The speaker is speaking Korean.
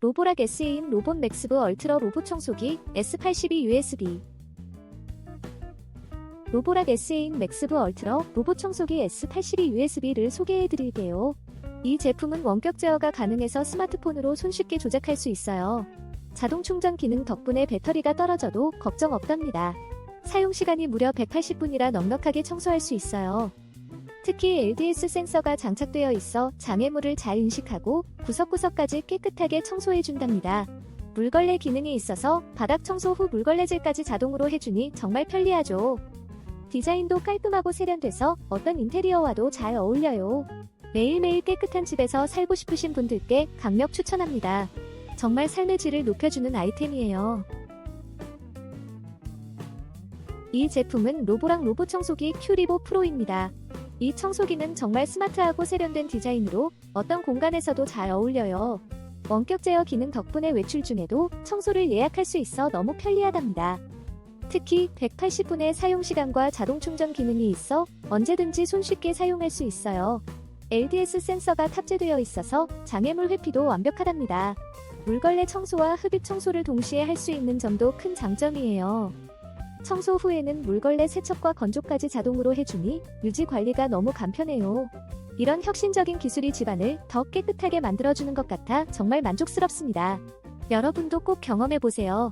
로보락 S인 로봇 맥스브 얼트라 로봇 청소기 S82 USB 로보락 S인 맥스브 얼트라 로봇 청소기 S82 USB를 소개해 드릴게요. 이 제품은 원격 제어가 가능해서 스마트폰으로 손쉽게 조작할 수 있어요. 자동 충전 기능 덕분에 배터리가 떨어져도 걱정 없답니다. 사용 시간이 무려 180분이라 넉넉하게 청소할 수 있어요. 특히 LDS 센서가 장착되어 있어 장애물을 잘 인식하고 구석구석까지 깨끗하게 청소해 준답니다. 물걸레 기능이 있어서 바닥 청소 후 물걸레질까지 자동으로 해주니 정말 편리하죠. 디자인도 깔끔하고 세련돼서 어떤 인테리어와도 잘 어울려요. 매일매일 깨끗한 집에서 살고 싶으신 분들께 강력 추천합니다. 정말 삶의 질을 높여주는 아이템이에요. 이 제품은 로보랑 로봇 청소기 큐리보 프로입니다. 이 청소기는 정말 스마트하고 세련된 디자인으로 어떤 공간에서도 잘 어울려요. 원격 제어 기능 덕분에 외출 중에도 청소를 예약할 수 있어 너무 편리하답니다. 특히 180분의 사용 시간과 자동 충전 기능이 있어 언제든지 손쉽게 사용할 수 있어요. LDS 센서가 탑재되어 있어서 장애물 회피도 완벽하답니다. 물걸레 청소와 흡입 청소를 동시에 할 수 있는 점도 큰 장점이에요. 청소 후에는 물걸레 세척과 건조까지 자동으로 해주니 유지 관리가 너무 간편해요. 이런 혁신적인 기술이 집안을 더 깨끗하게 만들어주는 것 같아 정말 만족스럽습니다. 여러분도 꼭 경험해보세요.